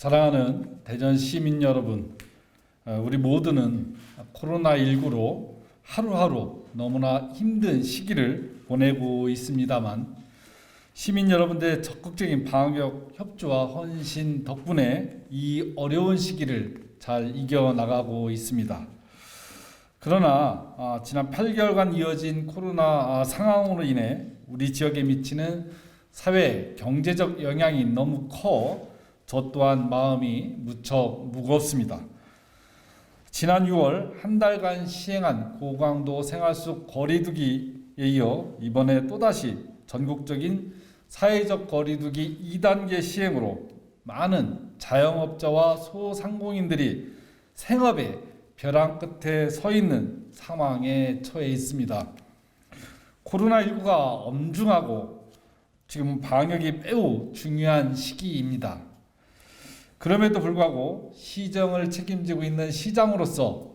사랑하는 대전 시민 여러분, 어, 우리 모두는 코로나19로 하루하루 너무나 힘든 시기를 보내고 있습니다만 시민 여러분들의 적극적인 방역 협조와 헌신 덕분에 이 어려운 시기를 잘 이겨 나가고 있습니다. 그러나 아, 지난 8개월간 이어진 코로나 아, 상황으로 인해 우리 지역에 미치는 사회 경제적 영향이 너무 커 저 또한 마음이 무척 무겁습니다. 지난 6월 한 달간 시행한 고강도 생활 속 거리두기에 이어 이번에 또다시 전국적인 사회적 거리두기 2단계 시행으로 많은 자영업자와 소상공인들이 생업의 벼랑 끝에 서 있는 상황에 처해 있습니다. 코로나19가 엄중하고 지금 방역이 매우 중요한 시기입니다. 그럼에도 불구하고 시정을 책임지고 있는 시장으로서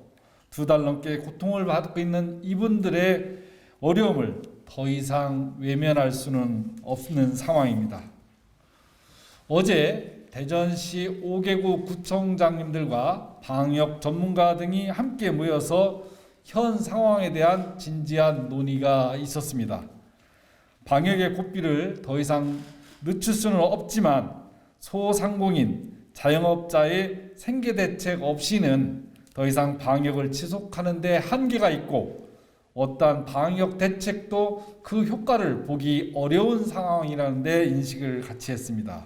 두 달 넘게 고통을 받고 있는 이분들의 어려움을 더 이상 외면할 수는 없는 상황입니다. 어제 대전시 5개구 구청장님들과 방역 전문가 등이 함께 모여서 현 상황에 대한 진지한 논의가 있었습니다. 방역의 고삐를 더 이상 늦출 수는 없지만 소상공인, 자영업자의 생계 대책 없이는 더 이상 방역을 지속하는 데 한계가 있고 어떠한 방역 대책도 그 효과를 보기 어려운 상황이라는 데 인식을 같이 했습니다.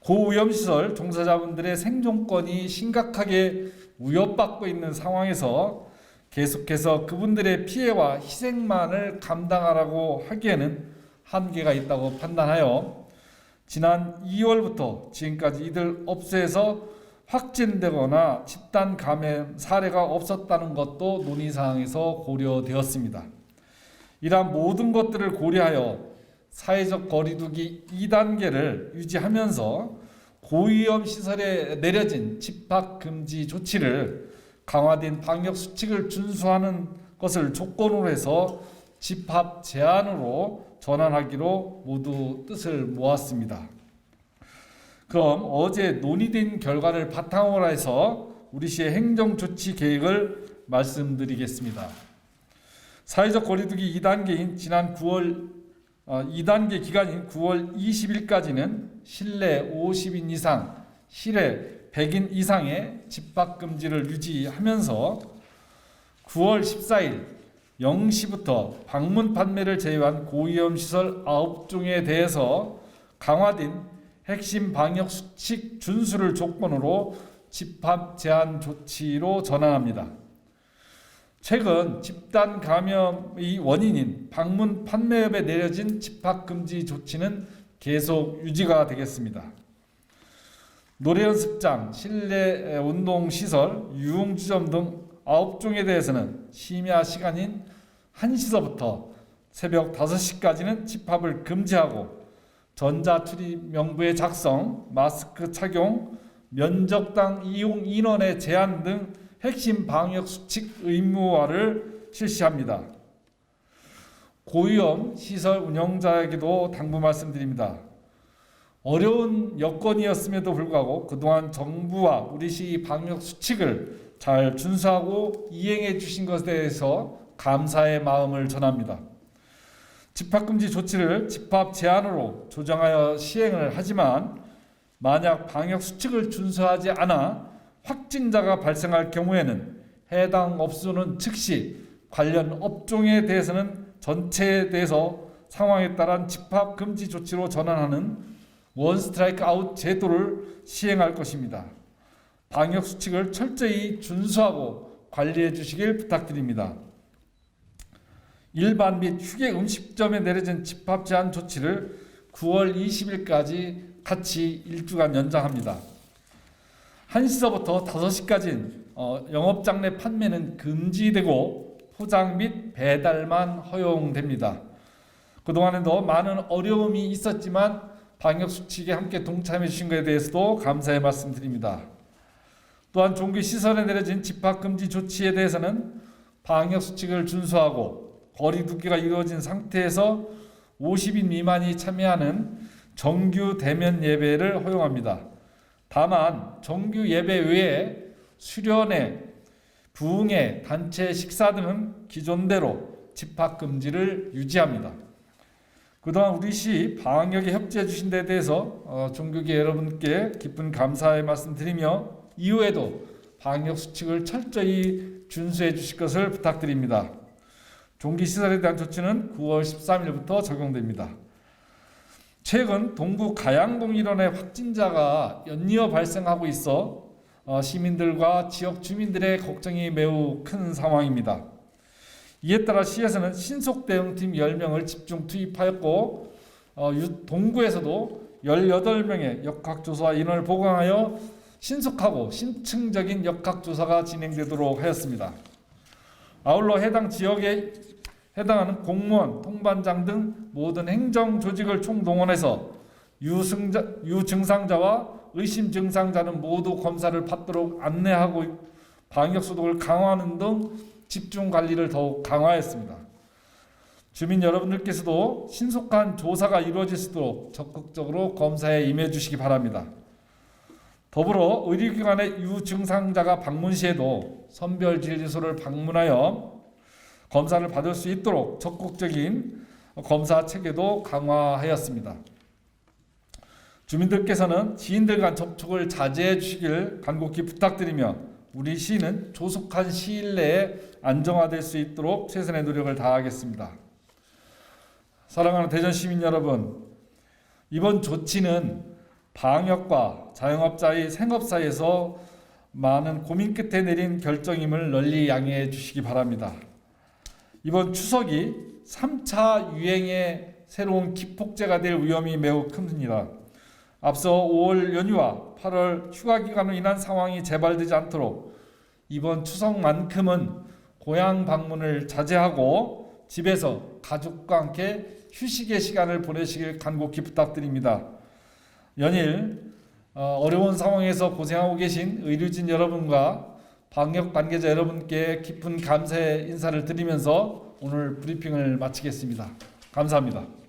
고위험시설 종사자분들의 생존권이 심각하게 위협받고 있는 상황에서 계속해서 그분들의 피해와 희생만을 감당하라고 하기에는 한계가 있다고 판단하여 지난 2월부터 지금까지 이들 업소에서 확진되거나 집단 감염 사례가 없었다는 것도 논의 사항에서 고려되었습니다. 이러한 모든 것들을 고려하여 사회적 거리두기 2단계를 유지하면서 고위험 시설에 내려진 집합 금지 조치를 강화된 방역 수칙을 준수하는 것을 조건으로 해서 집합 제한으로 전환하기로 모두 뜻을 모았습니다. 그럼 어제 논의된 결과를 바탕으로 해서 우리 시의 행정 조치 계획을 말씀드리겠습니다. 사회적 거리두기 2단계인 지난 9월 어, 2단계 기간인 9월 20일까지는 실내 50인 이상, 실외 100인 이상의 집합 금지를 유지하면서 9월 14일 0시부터 방문 판매를 제외한 고위험 시설 9종에 대해서 강화된 핵심 방역 수칙 준수를 조건으로 집합 제한 조치로 전환합니다. 최근 집단 감염의 원인인 방문 판매업에 내려진 집합 금지 조치는 계속 유지가 되겠습니다. 노래 연습장, 실내 운동 시설, 유흥주점 등 9종에 대해서는 심야 시간인 1시서부터 새벽 5시까지는 집합을 금지하고 전자 출입 명부의 작성, 마스크 착용, 면적당 이용 인원의 제한 등 핵심 방역 수칙 의무화를 실시합니다. 고위험 시설 운영자에게도 당부 말씀드립니다. 어려운 여건이었음에도 불구하고 그동안 정부와 우리 시 방역 수칙을 잘 준수하고 이행해 주신 것에 대해서 감사의 마음을 전합니다. 집합금지 조치를 집합 제한으로 조정하여 시행을 하지만 만약 방역 수칙을 준수하지 않아 확진자가 발생할 경우에는 해당 업소는 즉시 관련 업종에 대해서는 전체에 대해서 상황에 따른 집합 금지 조치로 전환하는 원 스트라이크 아웃 제도를 시행할 것입니다. 방역 수칙을 철저히 준수하고 관리해 주시길 부탁드립니다. 일반 및 휴게 음식점에 내려진 집합 제한 조치를 9월 20일까지 같이 일주간 연장합니다. 1시서부터 5시까지 어, 영업장 내 판매는 금지되고 포장 및 배달만 허용됩니다. 그동안에도 많은 어려움이 있었지만 방역 수칙에 함께 동참해 주신 것에 대해서도 감사의 말씀드립니다. 또한 종교 시설에 내려진 집합 금지 조치에 대해서는 방역 수칙을 준수하고 거리 두기가 이루어진 상태에서 50인 미만이 참여하는 정규 대면 예배를 허용합니다. 다만 정규 예배 외에 수련회, 부흥회, 단체 식사 등은 기존대로 집합 금지를 유지합니다. 그동안 우리 시 방역에 협조해 주신 데 대해서 어, 종교계 여러분께 깊은 감사의 말씀 드리며 이후에도 방역 수칙을 철저히 준수해 주실 것을 부탁드립니다. 종기 시설에 대한 조치는 9월 13일부터 적용됩니다. 최근 동구 가양동 일원의 확진자가 연이어 발생하고 있어 어, 시민들과 지역 주민들의 걱정이 매우 큰 상황입니다. 이에 따라 시에서는 신속 대응팀 10명을 집중 투입하였고 어, 유- 동구에서도 18명의 역학조사 인원을 보강하여 신속하고 심층적인 역학조사가 진행되도록 하였습니다. 아울러 해당 지역에 해당하는 공무원, 통반장 등 모든 행정 조직을 총동원해서 유승자, 유증상자와 의심 증상자는 모두 검사를 받도록 안내하고 방역 소독을 강화하는 등 집중 관리를 더욱 강화했습니다. 주민 여러분들께서도 신속한 조사가 이루어질 수 있도록 적극적으로 검사에 임해 주시기 바랍니다. 더불어 의료기관의 유증상자가 방문 시에도 선별진료소를 방문하여 검사를 받을 수 있도록 적극적인 검사 체계도 강화하였습니다. 주민들께서는 지인들 간 접촉을 자제해 주시길 간곡히 부탁드리며 우리 시는 조속한 시일 내에 안정화될 수 있도록 최선의 노력을 다하겠습니다. 사랑하는 대전 시민 여러분, 이번 조치는 방역과 자영업자의 생업 사이에서 많은 고민 끝에 내린 결정임을 널리 양해해 주시기 바랍니다. 이번 추석이 3차 유행의 새로운 기폭제가 될 위험이 매우 큽니다. 앞서 5월 연휴와 8월 휴가 기간으로 인한 상황이 재발되지 않도록 이번 추석만큼은 고향 방문을 자제하고 집에서 가족과 함께 휴식의 시간을 보내시길 간곡히 부탁드립니다. 연일 어, 어려운 상황에서 고생하고 계신 의료진 여러분과 방역 관계자 여러분께 깊은 감사의 인사를 드리면서 오늘 브리핑을 마치겠습니다. 감사합니다.